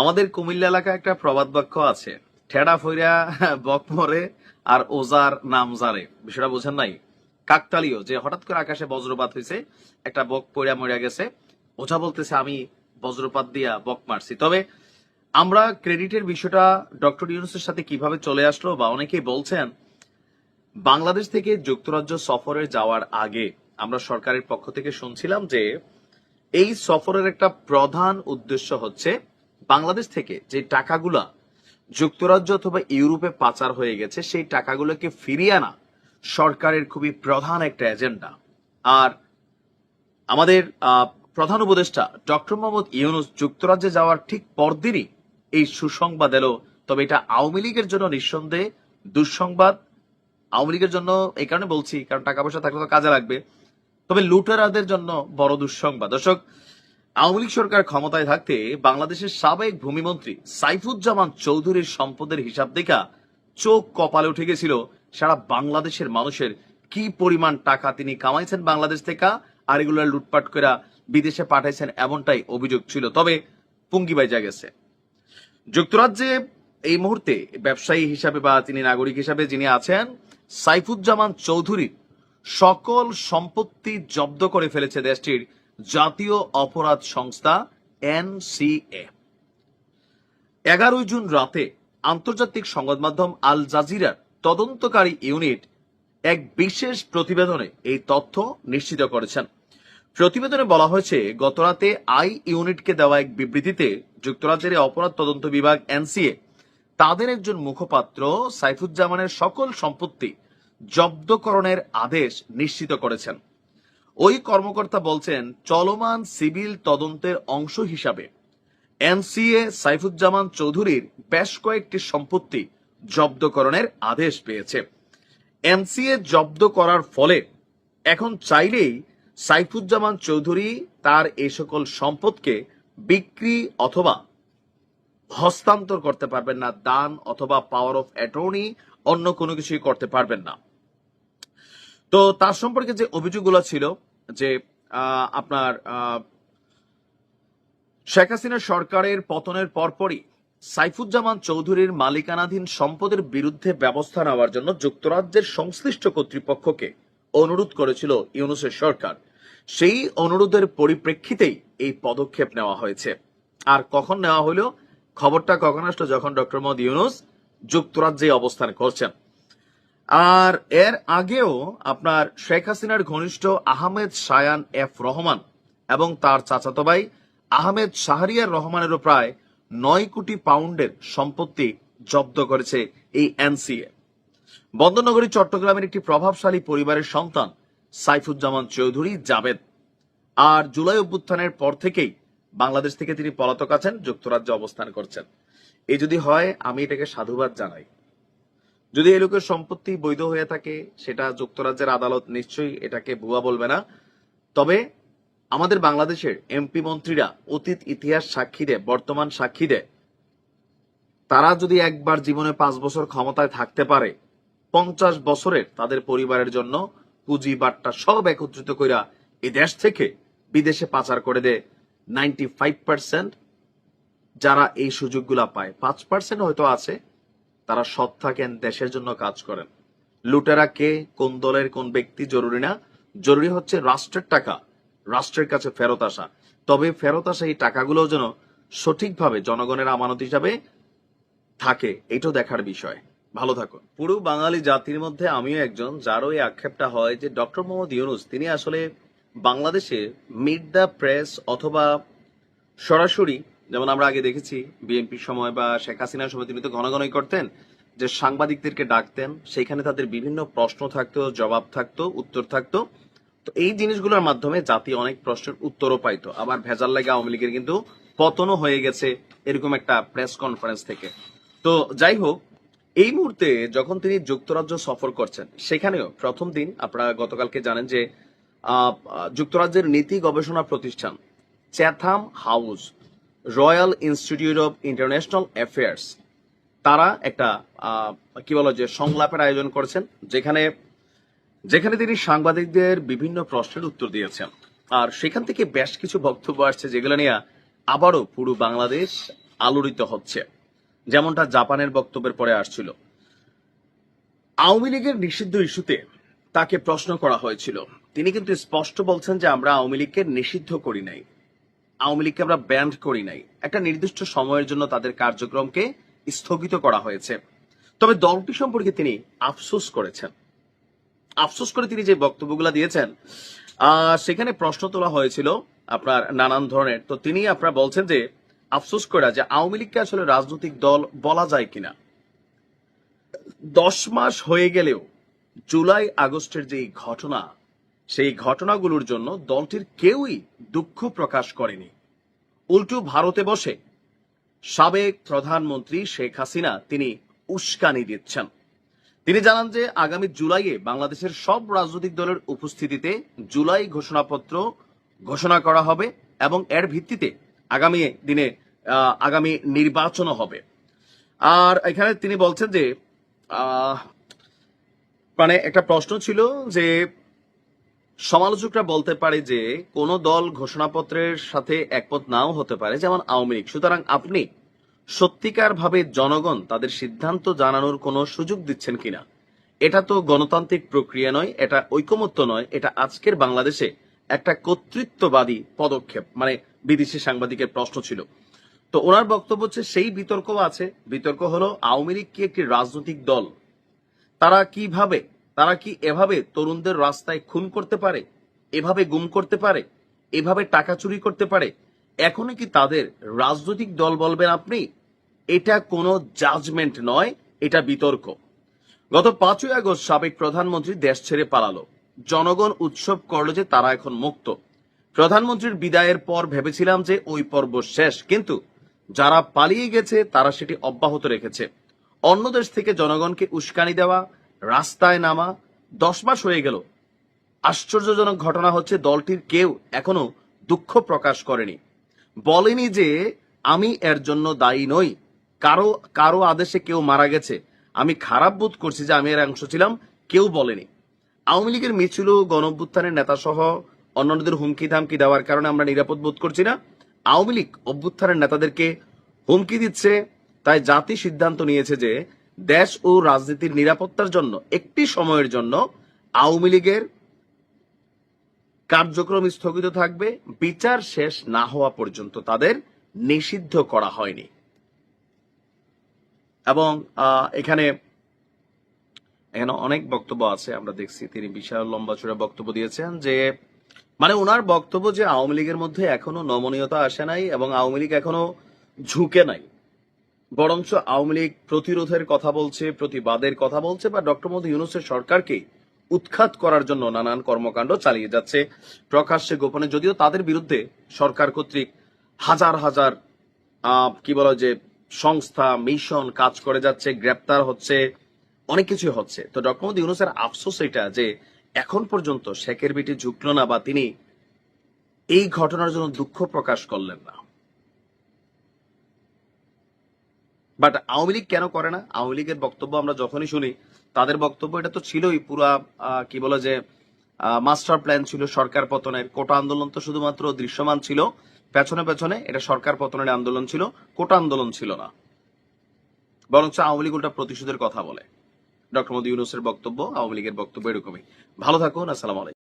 আমাদের কুমিল্লা এলাকায় একটা প্রবাদ বাক্য আছে, ঠেডা ফইরা বক মরে আর ওজার নাম জারে। বিষয়টা বোঝেন নাই? কাকতালীয়, যে হঠাৎ করে আকাশে বজ্রপাত হয়েছে একটা বক পড়িয়া মরিয়া গেছে, ওঝা বলতেছে, আমি বজ্রপাত দিয়া বক মারছি। তবে আমরা ক্রেডিটের বিষয়টা ডক্টর ইউনুসের সাথে কীভাবে চলে আসলো বা অনেকেই বলছেন, বাংলাদেশ থেকে যুক্তরাজ্য সফরে যাওয়ার আগে আমরা সরকারের পক্ষ থেকে শুনছিলাম যে এই সফরের একটা প্রধান উদ্দেশ্য হচ্ছে বাংলাদেশ থেকে যে টাকাগুলা যুক্তরাজ্য অথবা ইউরোপে পাচার হয়ে গেছে, সেই টাকাগুলোকে ফিরিয়ে আনা সরকারের খুবই প্রধান একটা এজেন্ডা। আর আমাদের প্রধান উপদেষ্টা ডক্টর মোহাম্মদ ইউনুস যুক্তরাজ্যে যাওয়ার ঠিক পরদিনই এই সুসংবাদ এলো। তবে এটা আওয়ামী লীগের জন্য নিঃসন্দেহে দুঃসংবাদ। আওয়ামী লীগের জন্য এই কারণে বলছি, কারণ টাকা পয়সা থাকলে তো কাজে লাগবে। তবে লুটেরাদের জন্য বড় দুঃসংবাদ। দর্শক আওয়ামী লীগ সরকার ক্ষমতায় থাকতে বাংলাদেশের সাবেক ভূমিমন্ত্রী সাইফুজ্জামান চৌধুরীর সম্পদের হিসাব দেখা চোখ কপালে উঠে গেছিল সারা বাংলাদেশের মানুষের। কি পরিমাণ টাকা তিনি কামাইছেন বাংলাদেশ থেকে আর এগুলো লুটপাট করে বিদেশে পাঠাইছেন এমনটাই অভিযোগ ছিল। তবে পুঙ্গি বাইজা গেছে। যুক্তরাজ্যে এই মুহূর্তে ব্যবসায়ী হিসাবে বা তিনি নাগরিক হিসাবে যিনি আছেন, সাইফুজ্জামান চৌধুরী সকল সম্পত্তি জব্দ করে ফেলেছে দেশটির জাতীয় অপরাধ সংস্থা এনসিএ। এগারোই জুন রাতে আন্তর্জাতিক সংবাদ মাধ্যম আল জাজিরার তদন্তকারী ইউনিট এক বিশেষ প্রতিবেদনে এই তথ্য নিশ্চিত করেছেন। প্রতিবেদনে বলা হয়েছে গতরাতে আই ইউনিটকে দেওয়া এক বিবৃতিতে যুক্তরাজ্যের অপরাধ তদন্ত বিভাগ এনসিএ তাদের একজন মুখপাত্র সাইফুজ্জামানের সকল সম্পত্তি জব্দকরণের আদেশ নিশ্চিত করেছেন। ওই কর্মকর্তা বলছেন, চলমান সিভিল তদন্তের অংশ হিসাবে এনসিএ সাইফুজ্জামান চৌধুরীর বেশ কয়েকটি সম্পত্তি জব্দকরণের আদেশ পেয়েছে। এনসিএ জব্দ করার ফলে এখন চাইলেই সাইফুজ্জামান চৌধুরী তার এই সকল সম্পদকে বিক্রি অথবা হস্তান্তর করতে পারবেন না, দান অথবা পাওয়ার অফ অ্যাটর্নি অন্য কোনো কিছুই করতে পারবেন না। তো তার সম্পর্কে যে অভিযোগগুলো ছিল যে আপনার শেখ হাসিনা সরকারের পতনের পরপরই সাইফুজ্জামান চৌধুরীর মালিকানাধীন সম্পদের বিরুদ্ধে ব্যবস্থা নেওয়ার জন্য যুক্তরাজ্যের সংশ্লিষ্ট কর্তৃপক্ষকে অনুরোধ করেছিল ইউনুসের সরকার। সেই অনুরোধের পরিপ্রেক্ষিতেই এই পদক্ষেপ নেওয়া হয়েছে। আর কখন নেওয়া হলো? খবরটা কখন আসলো? যখন ডক্টর মোহাম্মদ ইউনুস যুক্তরাজ্যে অবস্থান করছেন। আর এর আগেও আপনার শেখ হাসিনার ঘনিষ্ঠ আহমেদ শায়ান এফ রহমান এবং তার চাচাতো ভাই আহমেদ শাহরিয়ার রহমানেরও প্রায় নয় কোটি পাউন্ডের সম্পত্তি জব্দ করেছে এই এনসিএ। বন্দরনগরী, চট্টগ্রামের একটি প্রভাবশালী পরিবারের সন্তান সাইফুজ্জামান চৌধুরী জাবেদ আর জুলাই অভ্যুত্থানের পর থেকেই বাংলাদেশ থেকে তিনি পলাতক আছেন, যুক্তরাজ্যে অবস্থান করছেন। এই যদি হয়, আমি এটাকে সাধুবাদ জানাই। যদি এই লোকের সম্পত্তি বৈধ হয়ে থাকে, সেটা যুক্তরাজ্যের আদালত নিশ্চয়ই এটাকে ভুয়া বলবে না। তবে আমাদের বাংলাদেশের এমপি মন্ত্রীরা অতীত ইতিহাস সাক্ষী দেয়, বর্তমান সাক্ষী দেয়। তারা যদি একবার জীবনে পাঁচ বছর ক্ষমতায় থাকতে পারে, পঞ্চাশ বছরের তাদের পরিবারের জন্য পুঁজি বাট্টা সব একত্রিত কইরা এই দেশ থেকে বিদেশে পাচার করে দেয়। নাইনটি ফাইভ পার্সেন্ট যারা এই সুযোগগুলা পায়, পাঁচ পার্সেন্ট হয়তো আছে তারা সৎ থাকেন, দেশের জন্য কাজ করেন। লুটেরা কে, কোন দলের কোন ব্যক্তি জরুরি না। জরুরি হচ্ছে রাষ্ট্রের টাকা, রাষ্ট্রের কাছে ফেরত আসা। তবে ফেরত আসা এই টাকাগুলো যেন সঠিকভাবে জনগণের আমানত হিসাবে থাকে, এটাও দেখার বিষয়। ভালো থাকুন। পুরো বাঙালি জাতির মধ্যে আমিও একজন, যার ওই আক্ষেপটা হয় যে ডক্টর মোহাম্মদ ইউনুস, তিনি আসলে বাংলাদেশে মিট দ্য প্রেস অথবা সরাসরি যেমন আমরা আগে দেখেছি বিএনপির সময় বা শেখ হাসিনার সময় তিনি তো ঘন ঘনই করতেন, যে সাংবাদিকদেরকে ডাকতেন সেখানে তাদের বিভিন্ন প্রশ্ন থাকতো, জবাব থাকতো, উত্তর থাকতো। তো এই জিনিসগুলোর মাধ্যমে জাতি অনেক প্রশ্নের উত্তরও পাইতো। আবার ভেজাল লাগে আওয়ামী লীগের কিন্তু পতনও হয়ে গেছে এরকম একটা প্রেস কনফারেন্স থেকে। তো যাই হোক, এই মুহূর্তে যখন তিনি যুক্তরাজ্য সফর করছেন, সেখানেও প্রথম দিন আপনারা গতকালকে জানেন যে যুক্তরাজ্যের নীতি গবেষণা প্রতিষ্ঠান, Chatham House Royal Institute of International Affairs তারা একটা কি বলো যে সংলাপের আয়োজন করেছেন, যেখানে যেখানে তিনি সাংবাদিকদের বিভিন্ন প্রশ্নের উত্তর দিয়েছেন। আর সেখান থেকে বেশ কিছু বক্তব্য আসছে যেগুলো নিয়ে আবারও পুরো বাংলাদেশ আলোড়িত হচ্ছে। যেমনটা জাপানের বক্তব্যের পরে আসছিল। আওয়ামী লীগের নিষিদ্ধ ইস্যুতে তাকে প্রশ্ন করা হয়েছিল। তিনি কিন্তু স্পষ্ট বলছেন যে আমরা আওয়ামী লীগকে নিষিদ্ধ করি নাই। আওয়ামী লীগকে আমরা ব্যান্ড করি নাই। একটা নির্দিষ্ট সময়ের জন্য তাদের কার্যক্রমকে স্থগিত করা হয়েছে। তবে দলটি সম্পর্কে তিনি আফসোস করেছেন। আফসোস করে তিনি যে বক্তব্যগুলো দিয়েছেন সেখানে প্রশ্ন তোলা হয়েছিল আপনার নানান ধরনের। তো তিনি আপনারা বলছেন যে, আফসোস করে যে আওয়ামী লীগকে আসলে রাজনৈতিক দল বলা যায় কিনা। দশ মাস হয়ে গেলেও জুলাই আগস্টের যে ঘটনা, সেই ঘটনাগুলোর জন্য দলটির কেউই দুঃখ প্রকাশ করেনি। উল্টো ভারতে বসে সাবেক প্রধানমন্ত্রী শেখ হাসিনা তিনি উস্কানি দিচ্ছেন। তিনি জানান যে আগামী জুলাইয়ে বাংলাদেশের সব রাজনৈতিক দলের উপস্থিতিতে জুলাই ঘোষণাপত্র ঘোষণা করা হবে এবং এর ভিত্তিতে আগামী দিনে আগামী নির্বাচনও হবে। আর এখানে তিনি বলছেন যে মানে একটা প্রশ্ন ছিল যে সমালোচকরা বলতে পারে যে কোন দল ঘোষণাপত্রের সাথে একমত নাও হতে পারে, যেমন আওয়ামী লীগ। সুতরাং আপনি সত্যিকার ভাবে জনগণ তাদের সিদ্ধান্ত জানানোর কোনো সুযোগ দিচ্ছেন কিনা? এটা তো গণতান্ত্রিক প্রক্রিয়া নয়, এটা ঐকমত্য নয়, এটা আজকের বাংলাদেশে একটা কর্তৃত্ববাদী পদক্ষেপ মানে বিদেশি সাংবাদিকের প্রশ্ন ছিল। তো ওনার বক্তব্য হচ্ছে, সেই বিতর্ক আছে। বিতর্ক হলো আওয়ামী লীগ কি একটি রাজনৈতিক দল। তারা কীভাবে তারা কি এভাবে তরুণদের রাস্তায় খুন করতে পারে? এভাবে গুম করতে পারে? এভাবে টাকা চুরি করতে পারে? এখনই কি তাদের রাজনৈতিক দল বলবেন আপনি? এটা কোনো জাজমেন্ট নয়, এটা বিতর্ক। গত পাঁচই আগস্ট সাবেক প্রধানমন্ত্রী দেশ ছেড়ে পালালো। জনগণ উৎসব করল যে তারা এখন মুক্ত। প্রধানমন্ত্রীর বিদায়ের পর ভেবেছিলাম যে ওই পর্ব শেষ, কিন্তু যারা পালিয়ে গেছে তারা সেটি অব্যাহত রেখেছে। অন্য দেশ থেকে জনগণকে উস্কানি দেওয়া রাস্তায় নামা দশ মাস হয়ে গেল। আশ্চর্যজনক ঘটনা হচ্ছে দলটির কেউ এখনও দুঃখ প্রকাশ করেনি। বলেনি যে আমি এর জন্য দায়ী নই। কারও কারও আদেশে কেউ মারা গেছে। আমি খারাপ বোধ করছি যে আমি এর অংশ ছিলাম, কেউ বলেনি। আওয়ামী লীগের মিছিল, গণঅভ্যুত্থানের নেতা সহ অন্যান্যদের হুমকি ধামকি দেওয়ার কারণে আমরা নিরাপদ বোধ করছি না। আওয়ামী লীগ অভ্যুত্থানের নেতাদেরকে হুমকি দিচ্ছে, তাই জাতি সিদ্ধান্ত নিয়েছে যে দেশ ও রাজনীতির নিরাপত্তার জন্য, একটি সময়ের জন্য আওয়ামী লীগের কার্যক্রম স্থগিত থাকবে। বিচার শেষ না হওয়া পর্যন্ত তাদের নিষিদ্ধ করা হয়নি। এবং এখানে এখানে অনেক বক্তব্য আছে, আমরা দেখছি তিনি বিশাল লম্বা চূড়া বক্তব্য দিয়েছেন যে মানে ওনার বক্তব্য যে আওয়ামী লীগের মধ্যে এখনও নমনীয়তা আসে নাই এবং আওয়ামী লীগ এখনও ঝুঁকে নাই। বরঞ্চ আওয়ামী লীগ প্রতিরোধের কথা বলছে, প্রতিবাদের কথা বলছে বা ডক্টর মোদী ইউনুসের সরকারকে উৎখাত করার জন্য নানান কর্মকাণ্ড চালিয়ে যাচ্ছে। প্রকাশ্যে, গোপনে, যদিও তাদের বিরুদ্ধে সরকার কর্তৃক হাজার হাজার কি বলা যে সংস্থা, মিশন কাজ করে যাচ্ছে, গ্রেপ্তার হচ্ছে, অনেক কিছু হচ্ছে। তো ডক্টর মোদী ইউনুসের আফসোস এটা যে এখন পর্যন্ত শেখের বিটি ঝুঁকলো না বা তিনি এই ঘটনার জন্য দুঃখ প্রকাশ করলেন না। বাট আওয়ামী লীগ কেন করে না? আওয়ামী লীগের বক্তব্য আমরা যখনই শুনি, তাদের বক্তব্য এটা তো ছিলই পুরা কি বলে যে মাস্টার প্ল্যান ছিল সরকার পতনের। কোটা আন্দোলন তো শুধুমাত্র দৃশ্যমান ছিল, পেছনে পেছনে এটা সরকার পতনের আন্দোলন ছিল, কোটা আন্দোলন ছিল না। বরঞ্চ আওয়ামী লীগ উল্টা প্রতিশোধের কথা বলে। ডক্টর মোদী ইউনুসের বক্তব্য, আওয়ামী লীগের বক্তব্য এরকমই। ভালো থাকুন, আসসালামু আলাইকুম।